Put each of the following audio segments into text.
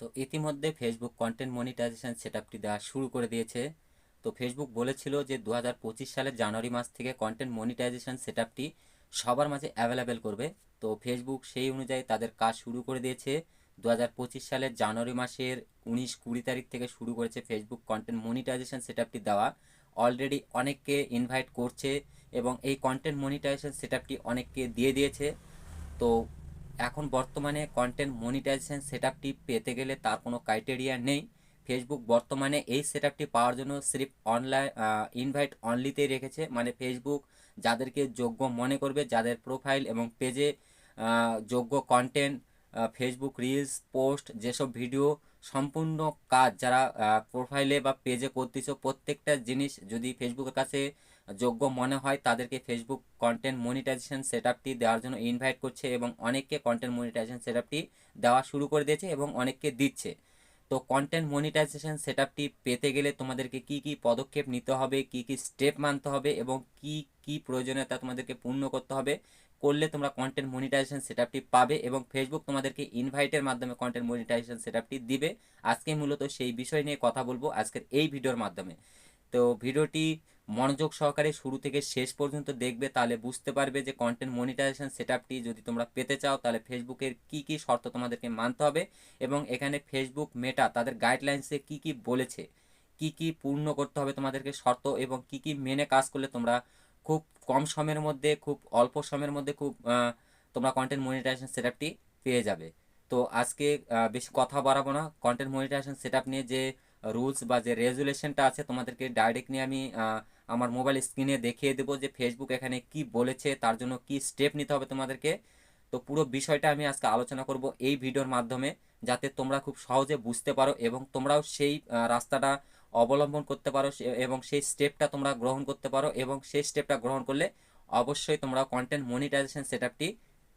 তো ইতিমধ্যে Facebook content monetization সেটআপটি দেওয়া শুরু করে দিয়েছে। তো ফেসবুক বলেছিল যে দু হাজার পঁচিশ সালের জানুয়ারি মাস থেকে কন্টেন্ট মনিটাইজেশন সেটআপটি সবার মাঝে অ্যাভেলেবেল করবে। তো ফেসবুক সেই অনুযায়ী তাদের কাজ শুরু করে দিয়েছে। দু হাজার পঁচিশ সালের জানুয়ারি মাসের উনিশ কুড়ি তারিখ থেকে শুরু করেছে ফেসবুক কন্টেন্ট মনিটাইজেশন সেটআপটি দেওয়া। অলরেডি অনেককে ইনভাইট করছে এবং এই কন্টেন্ট মনিটাইজেশন সেটআপটি অনেককে দিয়ে দিয়েছে। তো এখন বর্তমানে কন্টেন্ট মনিটাইজেশন সেটআপটি পেতে গেলে তার কোনো ক্রাইটেরিয়া নেই। ফেসবুক বর্তমানে এই সেটআপটি পাওয়ার জন্য সিরিফ অনলাইন ইনভাইট অনলিতেই রেখেছে। মানে ফেসবুক যাদেরকে যোগ্য মনে করবে, যাদের প্রোফাইল এবং পেজে যোগ্য কন্টেন্ট ফেসবুক রিলস পোস্ট যেসব ভিডিও সম্পূর্ণ কাজ যারা প্রোফাইলে বা পেজে করতেছ, প্রত্যেকটা জিনিস যদি ফেসবুকের কাছে যোগ্য মনে হয় তাদেরকে ফেসবুক কন্টেন্ট মনিটাইজেশন সেটআপটি দেওয়ার জন্য ইনভাইট করছে এবং অনেককে কন্টেন্ট মনিটাইজেশন সেটআপটি দেওয়া শুরু করে দিয়েছে এবং অনেককে দিচ্ছে। তো কন্টেন্ট মনিটাইজেশন সেটআপটি পেতে গেলে তোমাদেরকে কি কি পদক্ষেপ নিতে হবে, কি কি স্টেপ মানতে হবে এবং কি কি প্রয়োজনীয়তা তোমাদেরকে পূর্ণ করতে হবে করলে তোমরা কন্টেন্ট মনিটাইজেশন সেটআপটি পাবে এবং ফেসবুক তোমাদেরকে ইনভাইটের মাধ্যমে কন্টেন্ট মনিটাইজেশন সেটআপটি দিবে। আজকে মূলত সেই বিষয় নিয়ে কথা বলব আজকের এই ভিডিওর মাধ্যমে। তো ভিডিওটি মনোযোগ সহকারে শুরু থেকে শেষ পর্যন্ত দেখবে, তাহলে বুঝতে পারবে যে কন্টেন্ট মনিটাইজেশন সেটআপটি যদি তোমরা পেতে চাও, তাহলে ফেসবুকের কি কি শর্ত তোমাদেরকে মানতে হবে এবং এখানে ফেসবুক মেটা তাদের গাইডলাইন্সে কি কি বলেছে, কি কি পূর্ণ করতে হবে তোমাদেরকে শর্ত এবং কি কি মেনে কাজ করলে তোমরা খুব কম সময়ের মধ্যে, খুব অল্প সময়ের মধ্যে খুব তোমরা কন্টেন্ট মনিটাইজেশন সেটআপটি পেয়ে যাবে। তো আজকে বেশি কথা বাড়াবো না। কন্টেন্ট মনিটাইজেশন সেটআপ নিয়ে যে রুলস বা যে রেজুলেশনটা আছে তোমাদেরকে ডাইরেক্ট নিয়ে আমি আমার মোবাইল স্ক্রিনে দেখিয়ে দেবো যে ফেসবুক এখানে কি বলেছে, তার জন্য কি স্টেপ নিতে হবে তোমাদেরকে। তো পুরো বিষয়টা আমি আজকে আলোচনা করব এই ভিডিওর মাধ্যমে, যাতে তোমরা খুব সহজে বুঝতে পারো এবং তোমরাও সেই রাস্তাটা অবলম্বন করতে পারো এবং সেই স্টেপটা তোমরা গ্রহণ করতে পারো এবং সেই স্টেপটা গ্রহণ করলে অবশ্যই তোমরা কন্টেন্ট মনিটাইজেশন সেটআপটি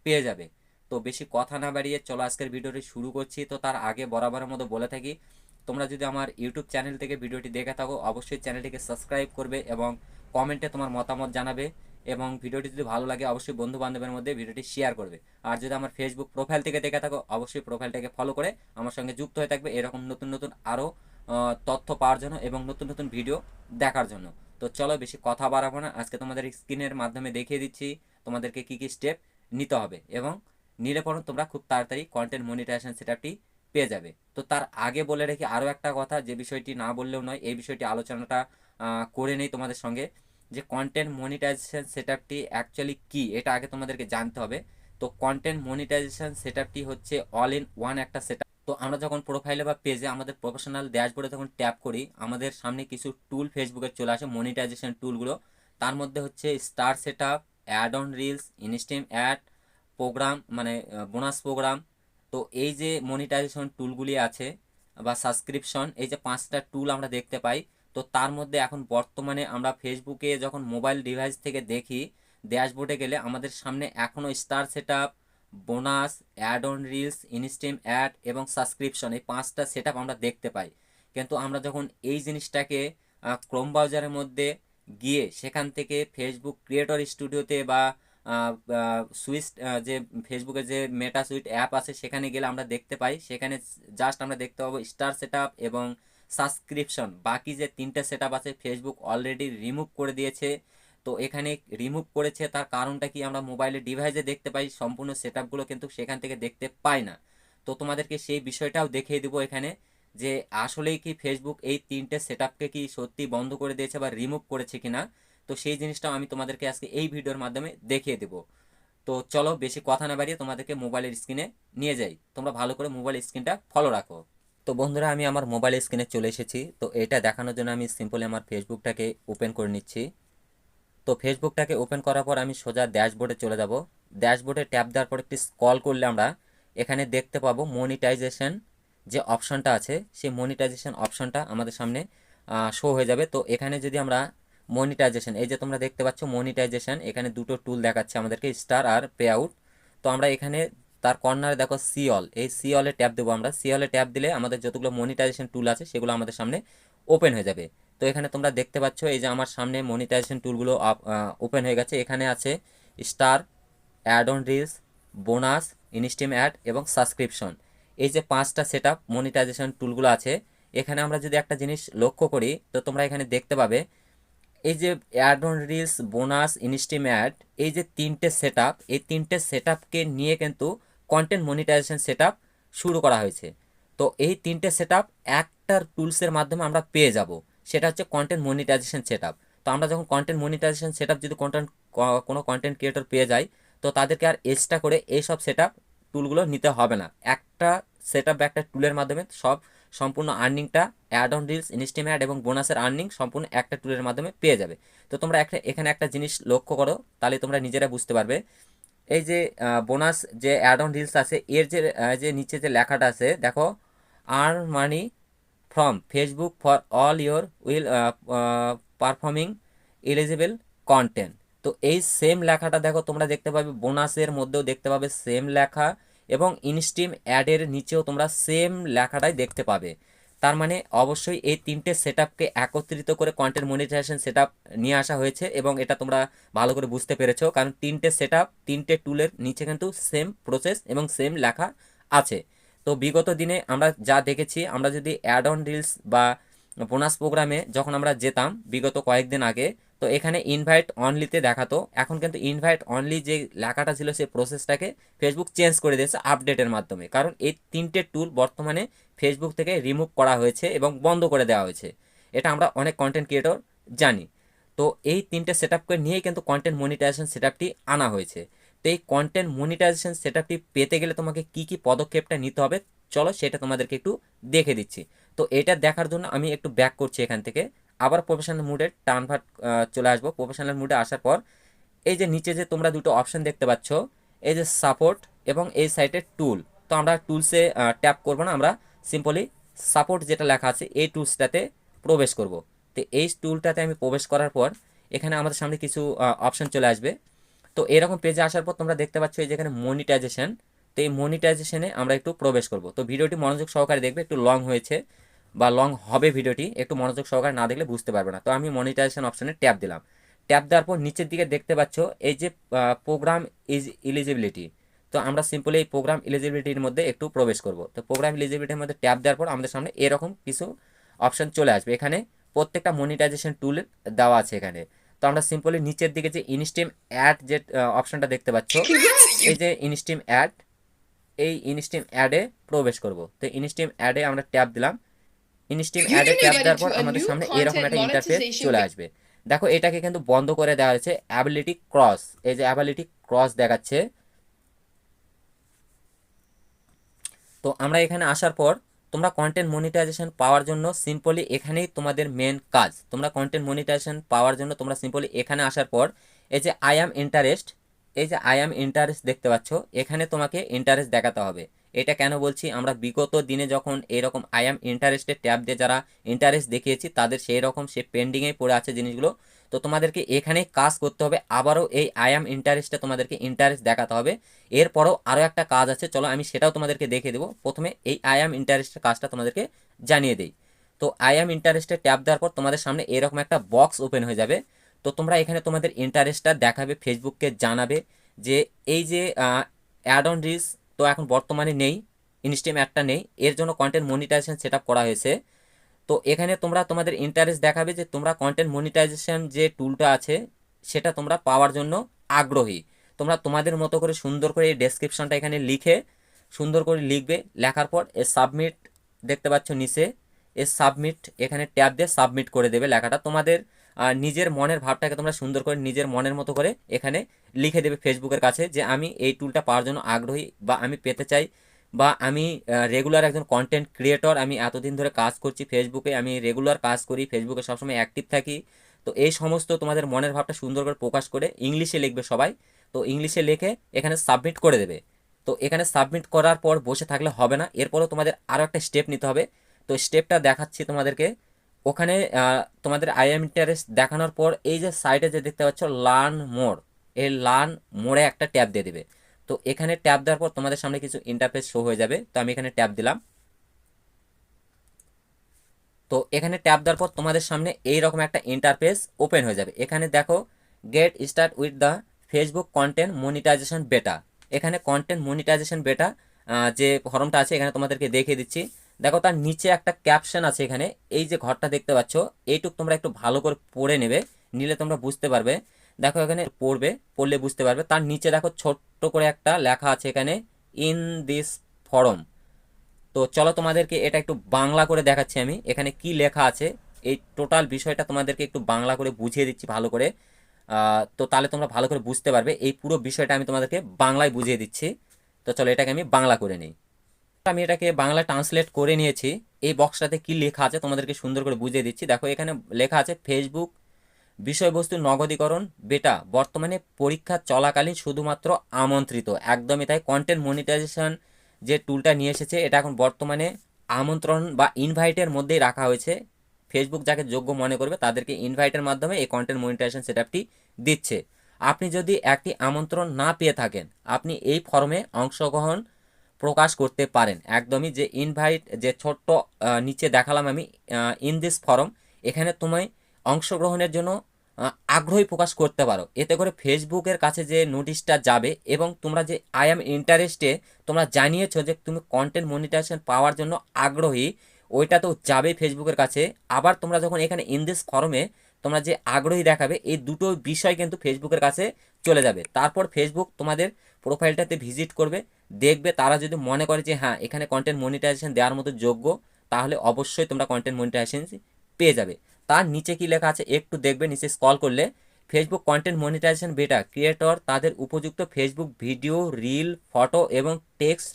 পেয়ে যাবে। তো বেশি কথা না বাড়িয়ে চলো আজকের ভিডিওটি শুরু করছি। তো তার আগে বরাবরের মতো বলে থাকি তোমরা যদি আমার ইউটিউব চ্যানেল থেকে ভিডিওটি দেখে থাকো, অবশ্যই চ্যানেলটিকে সাবস্ক্রাইব করবে এবং কমেন্টে তোমার মতামত জানাবে এবং ভিডিওটি যদি ভালো লাগে, অবশ্যই বন্ধু বান্ধবের মধ্যে ভিডিওটি শেয়ার করবে। আর যদি আমার ফেসবুক প্রোফাইল থেকে দেখে থাকো, অবশ্যই প্রোফাইলটাকে ফলো করে আমার সঙ্গে যুক্ত হয়ে থাকবে এরকম নতুন নতুন আরও তথ্য পাওয়ার জন্য এবং নতুন নতুন ভিডিও দেখার জন্য। তো চলো বেশি কথা বাড়াবো না, আজকে তোমাদের স্ক্রিনের মাধ্যমে দেখিয়ে দিচ্ছি তোমাদেরকে কী কী স্টেপ নিতে হবে এবং নিলে পর তোমরা খুব তাড়াতাড়ি কন্টেন্ট মনিটাইজেশন সেটআপটি পেয়ে যাবে। তো তার আগে বলে রেখে আরও একটা কথা, যে বিষয়টি না বললেও নয়, এই বিষয়টি আলোচনাটা করে নেই তোমাদের সঙ্গে, যে কন্টেন্ট মনিটাইজেশন সেটআপটি অ্যাকচুয়ালি কি, এটা আগে তোমাদেরকে জানতে হবে। তো কন্টেন্ট মনিটাইজেশন সেটআপটি হচ্ছে অল ইন ওয়ান একটা সেট তো আমরা যখন প্রোফাইলে বা পেজে আমাদের প্রফেশনাল ড্যাশবোর্ডে যখন ট্যাপ করি, আমাদের সামনে কিছু টুল ফেসবুকে চলে আসে মনিটাইজেশন টুলগুলো তার মধ্যে হচ্ছে star set up ad on reels instream ad program মানে বোনাস প্রোগ্রাম তো এই যে মনিটাইজেশন টুলগুলি আছে বা সাবস্ক্রিপশন এই যে পাঁচটা টুল আমরা দেখতে পাই, তো তার মধ্যে এখন বর্তমানে আমরা ফেসবুকে যখন মোবাইল ডিভাইস থেকে দেখি ড্যাশবোর্ডে গেলে আমাদের সামনে এখনও star set bonus ad on reels instream ad এবং সাবস্ক্রিপশন এই পাঁচটা সেট আমরা দেখতে পাই। কিন্তু আমরা যখন এই জিনিসটাকে ক্রোম ব্রাউজারের মধ্যে গিয়ে সেখান থেকে ফেসবুক ক্রিয়েটর স্টুডিওতে বা সুইচ যে ফেসবুকের যে মেটা সুইট অ্যাপ আছে, সেখানে গেলে আমরা দেখতে পাই। সেখানে জাস্ট আমরা দেখতে পাবো স্টার সেট এবং সাবস্ক্রিপশন বাকি যে তিনটে সেট আছে ফেসবুক অলরেডি রিমুভ করে দিয়েছে। তো এখানে রিমুভ করেছে, তার কারণটা কি আমরা মোবাইলের ডিভাইসে দেখতে পাই, সম্পূর্ণ সেট কিন্তু সেখান থেকে দেখতে পাই না। তো তোমাদেরকে সেই বিষয়টাও দেখিয়ে দেবো এখানে, যে আসলেই কি ফেসবুক এই তিনটে সেট কি সত্যি বন্ধ করে দিয়েছে বা রিমুভ করেছে কিনা। তো সেই জিনিসটাও আমি তোমাদেরকে আজকে এই ভিডিওর মাধ্যমে দেখিয়ে দেবো। তো চলো বেশি কথা না বাড়িয়ে তোমাদেরকে মোবাইলের স্ক্রিনে নিয়ে যাই। তোমরা ভালো করে মোবাইল স্ক্রিনটা ফলো রাখো। তো বন্ধুরা, আমি আমার মোবাইল স্ক্রিনে চলে এসেছি। তো এটা দেখানোর জন্য আমি সিম্পলি আমার ফেসবুকটাকে ওপেন করে নিচ্ছি। তো ফেসবুকটাকে ওপেন করার পর আমি সোজা ড্যাশবোর্ডে চলে যাব। ড্যাশবোর্ডে ট্যাপ দেওয়ার পর একটি স্কল করলে আমরা এখানে দেখতে পাবো মনিটাইজেশন যে অপশনটা আছে, সেই মনিটাইজেশন অপশনটা আমাদের সামনে শো হয়ে যাবে। তো এখানে যদি আমরা মনিটাইজেশন এই যে তোমরা দেখতে পাচ্ছ মনিটাইজেশন এখানে দুটো টুল দেখাচ্ছে আমাদেরকে স্টার আর পে আউট তো আমরা এখানে তার কর্নারে দেখো সি অল এই সি অলে ট্যাপ দেবো আমরা। সি অলে ট্যাপ দিলে আমাদের যতগুলো মনিটাইজেশন টুল আছে, সেগুলো আমাদের সামনে ওপেন হয়ে যাবে। তো এখানে তোমরা দেখতে পাচ্ছ, এই যে আমার সামনে মনিটাইজেশন টুলগুলো ওপেন হয়ে গেছে। এখানে আছে star ad on reels bonus instream ad এবং সাবস্ক্রিপশন এই যে পাঁচটা সেট আপ মনিটাইজেশন টুলগুলো আছে, এখানে আমরা যদি একটা জিনিস লক্ষ্য করি, তো তোমরা এখানে দেখতে পাবে এই যে ad on reels bonus instream ad এই যে তিনটে সেট এই তিনটে সেট নিয়ে কিন্তু কন্টেন্ট মনিটাইজেশন সেট শুরু করা হয়েছে। তো এই তিনটে সেট একটা টুলসের মাধ্যমে আমরা পেয়ে যাব। সেটা হচ্ছে কন্টেন্ট মনিটাইজেশন সেট তো আমরা যখন কন্টেন্ট মনিটাইজেশন সেট যদি কন্টেন্ট কোনো কন্টেন্ট ক্রিয়েটর পেয়ে যাই তো তাদেরকে আর এক্সট্রা করে এইসব সেট টুলগুলো নিতে হবে না। একটা সেট একটা টুলের মাধ্যমে সব সম্পূর্ণ আর্নিংটা ad on reels instream ad এবং বোনাসের আর্নিং সম্পূর্ণ একটা টুলের মাধ্যমে পেয়ে যাবে। তো তোমরা একটা, এখানে একটা জিনিস লক্ষ্য করো, তাহলে তোমরা নিজেরা বুঝতে পারবে। এই যে বোনাস যে অ্যাড অন রিলস আছে, এর যে যে নিচে যে লেখাটা আছে, দেখো earn money from Facebook for all your well performing eligible content তো এই সেম লেখাটা দেখো, তোমরা দেখতে পাবে বোনাসের মধ্যেও দেখতে পাবে সেম লেখা। এবং ইনস্টিম অ্যাডের নিচেও তোমরা সেম লেখাটাই দেখতে পাবে। তার মানে অবশ্যই এই তিনটে সেট একত্রিত করে কন্টেন্ট মনিটাইজেশন সেট নিয়ে আসা হয়েছে এবং এটা তোমরা ভালো করে বুঝতে পেরেছ, কারণ তিনটে সেট তিনটে টুলের নিচে কিন্তু সেম প্রসেস এবং সেম লেখা আছে। তো বিগত দিনে আমরা যা দেখেছি, আমরা যদি অ্যাড অন রিলস বা বোনাস প্রোগ্রামে যখন আমরা যেতাম, বিগত কয়েকদিন আগে তো এখানে ইনভাইট অনলিতে দেখাতো। এখন কিন্তু ইনভাইট অনলি যে লেখাটা ছিল সেই প্রসেসটাকে ফেসবুক চেঞ্জ করে দিয়েছে আপডেটের মাধ্যমে। কারণ এই তিনটে টুল বর্তমানে ফেসবুক থেকে রিমুভ করা হয়েছে এবং বন্ধ করে দেওয়া হয়েছে। এটা আমরা অনেক কন্টেন্ট ক্রিয়েটর জানি। তো এই তিনটে সেট আপকে নিয়েই কিন্তু কন্টেন্ট মনিটাইজেশন সেট আনা হয়েছে। তো এই কন্টেন্ট মনিটাইজেশন সেট পেতে গেলে তোমাকে কি কি পদক্ষেপটা নিতে হবে? চলো সেটা তোমাদেরকে একটু দেখে দিচ্ছি। তো এটা দেখার জন্য আমি একটু ব্যাক করছি এখান থেকে। আবার প্রফেশনাল মুডে টার্নভার্ট চলে আসব। প্রফেশনাল মুডে আসার পর এই যে নিচে যে তোমরা দুটো অপশান দেখতে পাচ্ছ, এই যে সাপোর্ট এবং এই সাইটে টুল তো আমরা টুলসে ট্যাপ করব না আমরা সিম্পলি সাপোর্ট যেটা লেখা আছে, এই টুলসটাতে প্রবেশ করব। তো এই টুলটাতে আমি প্রবেশ করার পর এখানে আমাদের সামনে কিছু অপশান চলে আসবে। তো এরকম পেজে আসার পর তোমরা দেখতে পাচ্ছ এই যেখানে মনিটাইজেশন তো এই মনিটাইজেশনে আমরা একটু প্রবেশ করব। তো ভিডিওটি মনোযোগ সহকারে দেখবে, একটু লং হয়েছে। বা লং হবে ভিডিওটি, একটু মনোযোগ সহকারে না দেখলে বুঝতে পারবে না। তো আমি মনিটাইজেশন অপশানে ট্যাপ দিলাম। ট্যাপ দেওয়ার পর নিচের দিকে দেখতে পাচ্ছ এই যে প্রোগ্রাম ইজ ইলিজিবিলিটি তো আমরা সিম্পলি এই প্রোগ্রাম ইলিজিবিলিটির মধ্যে একটু প্রবেশ করব। তো প্রোগ্রাম ইলিজিবিলিটির মধ্যে ট্যাপ দেওয়ার পর আমাদের সামনে এরকম কিছু অপশান চলে আসবে। এখানে প্রত্যেকটা মনিটাইজেশন টুল দেওয়া আছে এখানে। তো আমরা সিম্পলি নিচের দিকে যে ইনস্টিম অ্যাড যে অপশানটা দেখতে পাচ্ছ, এই যে ইনস্টিম অ্যাড এই ইনস্টিম অ্যাডে প্রবেশ করব। তো ইনস্টিম অ্যাডে আমরা ট্যাপ দিলাম। ইনস্টিম অ্যাডে ট্যাপ দেওয়ার পর আমাদের সামনে। এরকম একটা ইন্টারফেস চলে আসবে। দেখো এটাকে কিন্তু বন্ধ করে দেওয়া হয়েছে। অ্যাবিলিটি ক্রস এই যে অ্যাবিলিটি ক্রস দেখাচ্ছে। তো আমরা এখানে আসার পর তোমরা কন্টেন্ট মনিটাইজেশন পাওয়ার জন্য সিম্পলি এখানেই তোমাদের মেন কাজ। তোমরা কন্টেন্ট মনিটাইজেশন পাওয়ার জন্য তোমরা সিম্পলি এখানে আসার পর এই যে আই অ্যাম ইন্টারেস্ট এই যে আই অ্যাম ইন্টারেস্ট দেখতে পাচ্ছ এখানে তোমাকে ইন্টারেস্ট দেখাতে হবে। এটা কেন বলছি? আমরা বিগত দিনে যখন এরকম আই অ্যাম ইন্টারেস্টের ট্যাব দিয়ে যারা ইন্টারেস্ট দেখিয়েছি, তাদের সেই রকম সে পেন্ডিংয়ে পড়ে আছে জিনিসগুলো। তো তোমাদেরকে এখানে কাজ করতে হবে, আবারও এই আই অ্যাম ইন্টারেস্টে তোমাদেরকে ইন্টারেস্ট দেখাতে হবে। এরপরও আরও একটা কাজ আছে, চলো আমি সেটাও তোমাদেরকে দেখে দেবো। প্রথমে এই আই অ্যাম ইন্টারেস্টের কাজটা তোমাদেরকে জানিয়ে দিই। তো আই অ্যাম ইন্টারেস্টে ট্যাপ দেওয়ার পর তোমাদের সামনে এরকম একটা বক্স ওপেন হয়ে যাবে। তো তোমরা এখানে তোমাদের ইন্টারেস্টটা দেখাবে ফেসবুককে জানাবে যে, এই যে অ্যাড অন রিলস তো এখন বর্তমানে নেই ইনস্টিম অ্যাডটা নেই। এর জন্য কন্টেন্ট মনিটাইজেশন সেট করা হয়েছে। তো এখানে তোমরা, তোমাদের ইন্টারেস্ট দেখাবে যে তোমরা কন্টেন্ট মনিটাইজেশন যে টুলটা আছে, সেটা তোমরা পাওয়ার জন্য আগ্রহী। তোমরা তোমাদের মতো করে সুন্দর করে এই ডেসক্রিপশনটা এখানে লিখে, সুন্দর করে লিখবে। লেখার পর এ সাবমিট দেখতে পাচ্ছ নিচে, এ সাবমিট এখানে ট্যাব দিয়ে সাবমিট করে দেবে লেখাটা। তোমাদের নিজের মনের ভাবটাকে তোমরা সুন্দর করে নিজের মনের মতো করে এখানে লিখে দেবে ফেসবুকের কাছে যে আমি এই টুলটা পাওয়ার জন্য আগ্রহী বা আমি পেতে চাই বা আমি রেগুলার একজন কন্টেন্ট ক্রিয়েটর আমি এতদিন ধরে কাজ করছি ফেসবুকে আমি রেগুলার কাজ করি ফেসবুকে সবসময় অ্যাক্টিভ থাকি। তো এই সমস্ত তোমাদের মনের ভাবটা সুন্দর করে প্রকাশ করে ইংলিশে লিখবে সবাই। তো ইংলিশে লিখে এখানে সাবমিট করে দেবে। তো এখানে সাবমিট করার পর বসে থাকলে হবে না। এরপরও তোমাদের আরও একটা স্টেপ নিতে হবে। তো স্টেপটা দেখাচ্ছি তোমাদেরকে। ওখানে তোমাদের আই এম ইন্টারেস্ট দেখানোর পর এই যে সাইডে যে দেখতে পাচ্ছ লার্ন মোড় এই লার্ন মোড়ে একটা ট্যাব দিয়ে দেবে। তো এখানে ট্যাব দেওয়ার পর তোমাদের সামনে কিছু ইন্টারফেস শো হয়ে যাবে। তো আমি এখানে ট্যাব দিলাম। তো এখানে ট্যাব দেওয়ার পর তোমাদের সামনে এই রকম একটা ইন্টারফেস ওপেন হয়ে যাবে। এখানে দেখো get start with the Facebook content monetization beta এখানে কন্টেন্ট মনিটাইজেশন বেটা যে ফর্মটা আছে, এখানে তোমাদেরকে দেখিয়ে দিচ্ছি। দেখো তার নিচে একটা ক্যাপশন আছে এখানে। এই যে ঘরটা দেখতে পাচ্ছ, এইটুক তোমরা একটু ভালো করে পড়ে নেবে, নিলে তোমরা বুঝতে পারবে। দেখো এখানে পড়বে, পড়লে বুঝতে পারবে। তার নিচে দেখো ছোট্ট করে একটা লেখা আছে এখানে ইন দিস ফরম তো চলো তোমাদেরকে এটা একটু বাংলা করে দেখাচ্ছি আমি। এখানে কি লেখা আছে, এই টোটাল বিষয়টা তোমাদেরকে একটু বাংলা করে বুঝিয়ে দিচ্ছি ভালো করে। তো তাহলে তোমরা ভালো করে বুঝতে পারবে। এই পুরো বিষয়টা আমি তোমাদেরকে বাংলায় বুঝিয়ে দিচ্ছি। তো চলো এটাকে আমি বাংলা করে নিই। আমি এটাকে বাংলা ট্রান্সলেট করে নিয়েছি। এই বক্সটাতে কি লেখা আছে তোমাদেরকে সুন্দর করে বুঝিয়ে দিচ্ছি। দেখো, এখানে লেখা আছে ফেসবুক বিষয়বস্তু নগদীকরণ বেটা বর্তমানে পরীক্ষা চলাকালীন শুধুমাত্র আমন্ত্রিত। একদমই তাই কন্টেন্ট মনিটাইজেশন যে টুলটা নিয়ে এসেছে, এটা এখন বর্তমানে আমন্ত্রণ বা ইনভাইটের মধ্যেই রাখা হয়েছে। ফেসবুক যাকে যোগ্য মনে করবে, তাদেরকে ইনভাইটের মাধ্যমে এই কন্টেন্ট মনিটাইজেশন সেটআপটি দিচ্ছে। আপনি যদি একটি আমন্ত্রণ না পেয়ে থাকেন, আপনি এই ফর্মে অংশগ্রহণ প্রকাশ করতে পারেন। একদমই যে ইনভাইট যে ছোট্ট নিচে দেখালাম আমি ইন দিস ফর্ম এখানে তোমায় অংশগ্রহণের জন্য আগ্রহী প্রকাশ করতে পারো। এতে করে ফেসবুকের কাছে যে নোটিশটা যাবে এবং তোমরা যে আই এম ইন্টারেস্টে তোমরা জানিয়েছো যে তুমি কন্টেন্ট মনিটাইজেশন পাওয়ার জন্য আগ্রহী, ওইটা তো যাবে ফেসবুকের কাছে। আবার তোমরা যখন এখানে ইন দিস ফর্মে তোমরা যে আগ্রহী দেখাবে, এই দুটো বিষয় কিন্তু ফেসবুকের কাছে চলে যাবে। তারপর ফেসবুক তোমাদের প্রোফাইলটাতে ভিজিট করবে। দেখবে তারা যদি মনে করে যে হ্যাঁ এখানে কন্টেন্ট মনিটাইজেশন দেওয়ার মতো যোগ্য, তাহলে অবশ্যই তোমরা কন্টেন্ট মনিটাইজেশন পেয়ে যাবে। তার নিচে কি লেখা আছে? একটু দেখবে, নিচে স্ক্রল করলে Facebook content monetization beta creator তাদের উপযুক্ত ফেসবুক ভিডিও রিল ফটো এবং টেক্সট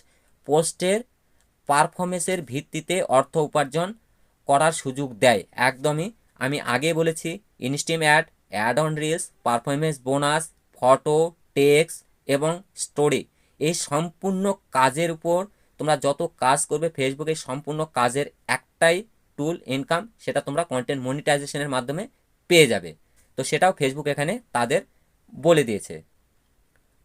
পোস্টের পারফরমেন্সের ভিত্তিতে অর্থ উপার্জন করার সুযোগ দেয়। একদমই, আমি আগে বলেছি instream ad ad on reels performance bonus photo text এবং স্টোরি এই সম্পূর্ণ কাজের উপর তোমরা যত কাজ করবে ফেসবুকে সম্পূর্ণ কাজের একটাই টুল ইনকাম সেটা তোমরা কন্টেন্ট মনিটাইজেশনের মাধ্যমে পেয়ে যাবে। তো সেটাও ফেসবুক এখানে তাদের বলে দিয়েছে।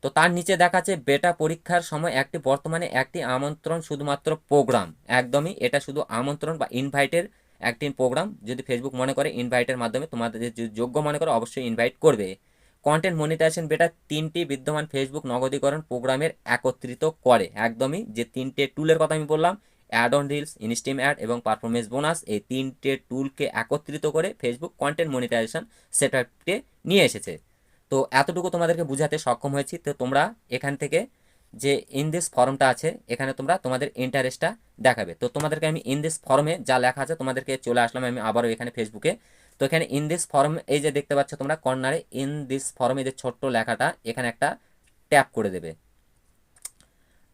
তো তার নিচে দেখাচ্ছে বেটা পরীক্ষার সময় একটি, বর্তমানে একটি আমন্ত্রণ শুধুমাত্র প্রোগ্রাম একদমই এটা শুধু আমন্ত্রণ বা ইনভাইটের একটি প্রোগ্রাম যদি ফেসবুক মনে করে ইনভাইটের মাধ্যমে তোমাদের যোগ্য মনে করে, অবশ্যই ইনভাইট করবে। কন্টেন্ট মনিটাইজেশন বেটা তিনটি বিদ্যমান ফেসবুক নগদীকরণ প্রোগ্রামের একত্রিত করে। একদমই যে তিনটে টুলের কথা আমি বললাম ad on reels in stream ad এবং পারফরমেন্স বোনাস এই তিনটে টুলকে একত্রিত করে ফেসবুক কন্টেন্ট মনিটাইজেশন সেটআপকে নিয়ে এসেছে। তো এতটুকু তোমাদেরকে বুঝাতে সক্ষম হয়েছি। তো তোমরা এখান থেকে যে ইন দিস ফর্মটা আছে, এখানে তোমরা তোমাদের ইন্টারেস্টটা দেখাবে। তো তোমাদেরকে আমি ইন দিস ফর্মে যা লেখা আছে তোমাদেরকে চলে আসলাম। আমি আবারও এখানে ফেসবুকে তো এখানে ইন দিস ফর্ম এই যে দেখতে পাচ্ছ তোমরা কর্নারে ইন দিস ফর্মে যে ছোট্ট লেখাটা, এখানে একটা ট্যাপ করে দেবে।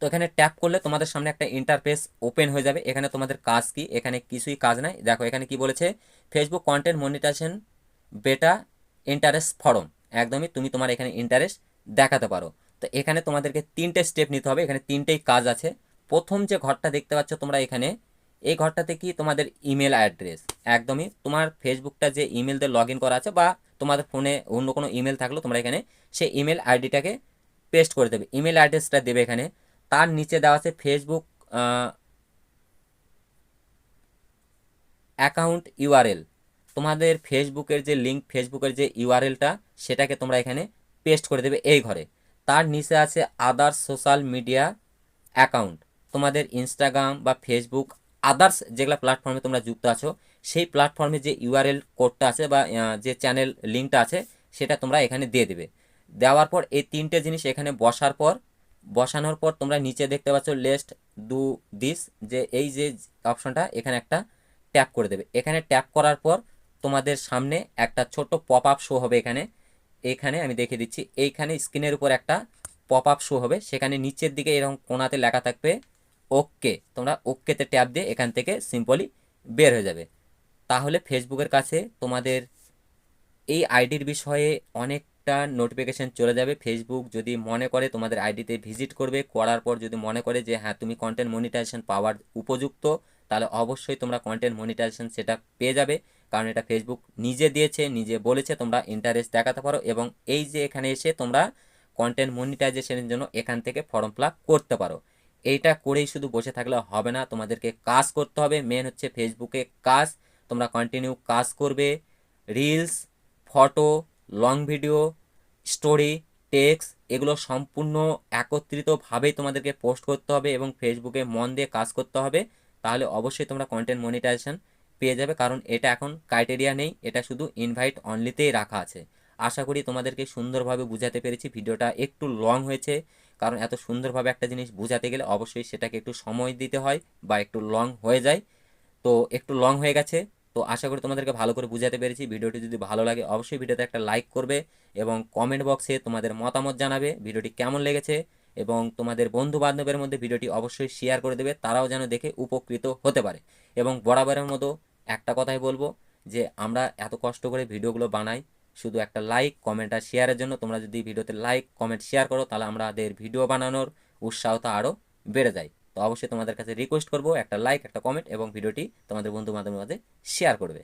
তো এখানে ট্যাপ করলে তোমাদের সামনে একটা ইন্টারফেস ওপেন হয়ে যাবে। এখানে তোমাদের কাজ কি? এখানে কিছুই কাজ নাই। দেখো, এখানে কি বলেছে? Facebook content monetization beta interest form একদমই তুমি তোমার এখানে ইন্টারেস্ট দেখাতে পারো। তো এখানে তোমাদেরকে তিনটে স্টেপ নিতে হবে। এখানে তিনটেই কাজ আছে। প্রথম যে ঘরটা দেখতে পাচ্ছ তোমরা এখানে এই ঘরটাতে কি তোমাদের ইমেল অ্যাড্রেস একদমই তোমার ফেসবুকটা যে ইমেল দিয়ে লগ করা আছে বা তোমাদের ফোনে অন্য কোনো ইমেল থাকলেও তোমরা এখানে সেই ইমেল আইডিটাকে পেস্ট করে দেবে। ইমেল অ্যাড্রেসটা দেবে এখানে। তার নিচে দেওয়া আছে ফেসবুক অ্যাকাউন্ট ইউআরএল তোমাদের ফেসবুকের যে লিঙ্ক ফেসবুকের যে ইউআরএলটা সেটাকে তোমরা এখানে পেস্ট করে দেবে এই ঘরে। তার নিচে আছে আদার্স সোশ্যাল মিডিয়া অ্যাকাউন্ট তোমাদের ইনস্টাগ্রাম বা ফেসবুক আদার্স যেগুলো প্ল্যাটফর্মে তোমরা যুক্ত আছো, সেই প্ল্যাটফর্মে যে ইউআরএল কোডটা আছে বা যে চ্যানেল লিঙ্কটা আছে, সেটা তোমরা এখানে দিয়ে দেবে। দেওয়ার পর এই তিনটে জিনিস এখানে বসার পর, বসানোর পর তোমরা নিচে দেখতে পাচ্ছ লেস্ট ডু দিস যে এই যে অপশনটা এখানে একটা ট্যাপ করে দেবে। এখানে ট্যাপ করার পর তোমাদের সামনে একটা ছোট পপ আপ শো হবে এখানে। এখানে আমি দেখে দিচ্ছি, এইখানে স্ক্রিনের উপর একটা পপ আপ শো হবে। সেখানে নিচের দিকে এরকম কোনাতে লেখা থাকবে ওকে তোমরা ওকেতে ট্যাপ দিয়ে এখান থেকে সিম্পলি বের হয়ে যাবে। তাহলে ফেসবুকের কাছে তোমাদের এই আইডির বিষয়ে অনেকটা নোটিফিকেশন চলে যাবে। ফেসবুক যদি মনে করে তোমাদের আইডিতে ভিজিট করবে, করার পর যদি মনে করে যে হ্যাঁ তুমি কন্টেন্ট মনিটাইজেশন পাওয়ার উপযুক্ত, তাহলে অবশ্যই তোমরা কন্টেন্ট মনিটাইজেশন সেটা পেয়ে যাবে। কারণ এটা ফেসবুক নিজে দিয়েছে, নিজে বলেছে, তোমরা ইন্টারেস্ট দেখাতে পারো এবং এই যে এখানে এসে তোমরা কন্টেন্ট মনিটাইজেশনের জন্য এখান থেকে ফর্ম ফিল করতে পারো। এইটা করেই শুধু বসে থাকলে হবে না। তোমাদেরকে কাজ করতে হবে। মেন হচ্ছে ফেসবুকে কাজ। তোমরা কন্টিনিউ কাজ করবে। Reels photo long video story text এগুলো সম্পূর্ণ একত্রিতভাবেই তোমাদেরকে পোস্ট করতে হবে এবং ফেসবুকে মন দিয়ে কাজ করতে হবে। তাহলে অবশ্যই তোমরা কন্টেন্ট মনিটাইজেশন পেয়ে যাবে। কারণ এটা এখন ক্রাইটেরিয়া নেই। এটা শুধু ইনভাইট অনলিতেই রাখা আছে। আশা করি তোমাদেরকে সুন্দরভাবে বুঝাতে পেরেছি। ভিডিওটা একটু লং হয়েছে। কারণ এত সুন্দরভাবে একটা জিনিস বোঝাতে গেলে অবশ্যই সেটাকে একটু সময় দিতে হয় বা একটু লং হয়ে যায়। তো একটু লং হয়ে গেছে। তো আশা করি তোমাদেরকে ভালো করে বুঝাতে পেরেছি। ভিডিওটি যদি ভালো লাগে অবশ্যই ভিডিওতে একটা লাইক করবে এবং কমেন্ট বক্সে তোমাদের মতামত জানাবে ভিডিওটি কেমন লেগেছে এবং তোমাদের বন্ধু বান্ধবের মধ্যে ভিডিওটি অবশ্যই শেয়ার করে দেবে, তারাও যেন দেখে উপকৃত হতে পারে। এবং বরাবরের মতো একটা কথাই বলব যে আমরা এত কষ্ট করে ভিডিওগুলো বানাই শুধু একটা লাইক কমেন্ট আর শেয়ারের জন্য তোমরা যদি ভিডিওতে লাইক কমেন্ট শেয়ার করো, তাহলে আমাদের ভিডিও বানানোর উৎসাহতা আরও বেড়ে যায়। তো অবশ্যই তোমাদের কাছে রিকোয়েস্ট করব একটা লাইক একটা কমেন্ট এবং ভিডিওটি তোমাদের বন্ধু বান্ধবের মাঝে শেয়ার করবে।